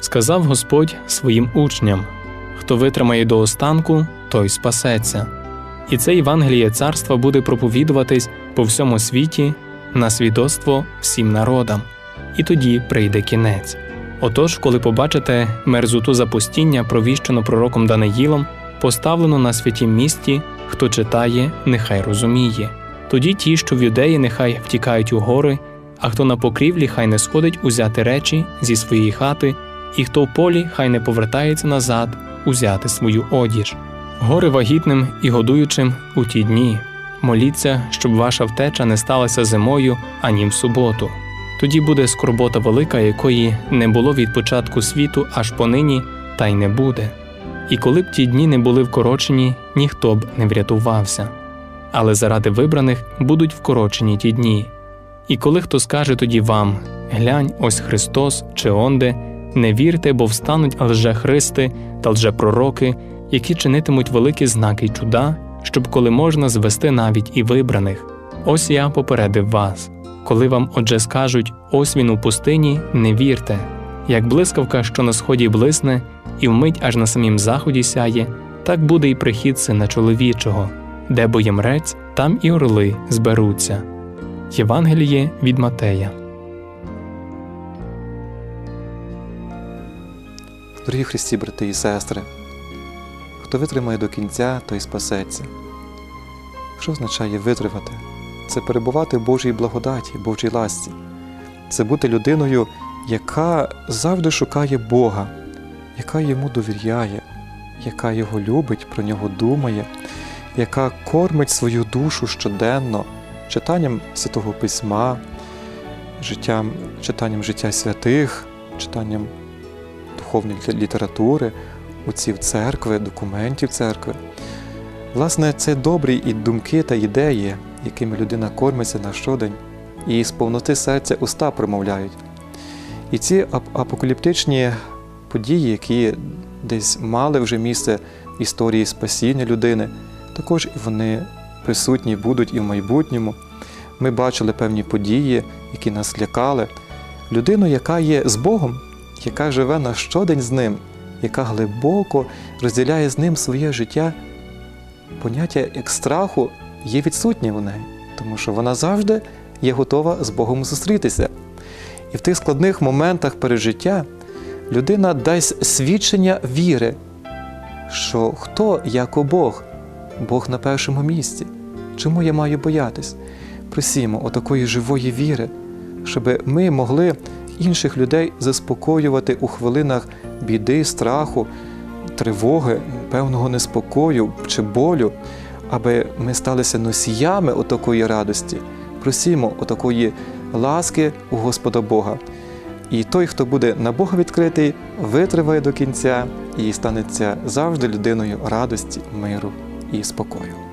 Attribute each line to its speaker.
Speaker 1: Сказав Господь своїм учням: хто витримає до останку, той спасеться. І це Євангеліє царства буде проповідуватись по всьому світі на свідоцтво всім народам, і тоді прийде кінець. Отож, коли побачите мерзуту запустіння, провіщену пророком Даниїлом, поставлену на святім місті, хто читає, нехай розуміє. Тоді ті, що в юдеї, нехай втікають у гори, а хто на покрівлі, хай не сходить узяти речі зі своєї хати, і хто в полі, хай не повертається назад узяти свою одіж. Гори вагітним і годуючим у ті дні. Моліться, щоб ваша втеча не сталася зимою ані в суботу. Тоді буде скорбота велика, якої не було від початку світу аж понині, та й не буде. І коли б ті дні не були вкорочені, ніхто б не врятувався. Але заради вибраних будуть вкорочені ті дні. І коли хто скаже тоді вам глянь, ось Христос чи онде, не вірте, бо встануть лжехристи та лжепророки, які чинитимуть великі знаки й чуда, щоб коли можна звести навіть і вибраних. Ось я попередив вас. Коли вам отже скажуть ось він у пустині, не вірте, як блискавка, що на сході блисне, і вмить аж на самім заході сяє, так буде і прихід сина чоловічого, де бо є мрець, там і орли зберуться. Євангеліє від Матея.
Speaker 2: Дорогі Христі, брати і сестри, хто витримає до кінця, той спасеться. Що означає витримати? Це перебувати в Божій благодаті, Божій ласці. Це бути людиною, яка завжди шукає Бога, яка йому довіряє, яка його любить, про нього думає, яка кормить свою душу щоденно читанням Святого Письма, життям, читанням життя святих, читанням духовної літератури, отців церкви, документів церкви. Власне, це добрі і думки та ідеї, якими людина кормиться на щодень, і з повноти серця уста промовляють. І ці ап- апокаліптичні події, які десь мали вже місце в історії спасіння людини, також вони присутні будуть і в майбутньому. Ми бачили певні події, які нас лякали. Людину, яка є з Богом, яка живе на щодень з ним, яка глибоко розділяє з ним своє життя, поняття як страху є відсутнє в неї, тому що вона завжди є готова з Богом зустрітися. І в тих складних моментах пережиття людина дасть свідчення віри, що хто як Бог, Бог на першому місці. Чому я маю боятись? Просімо отакої живої віри, щоб ми могли інших людей заспокоювати у хвилинах біди, страху, тривоги, певного неспокою чи болю, аби ми сталися носіями отакої радості. Просімо отакої ласки у Господа Бога. І той, хто буде на Бога відкритий, витриває до кінця і станеться завжди людиною радості, миру і спокою.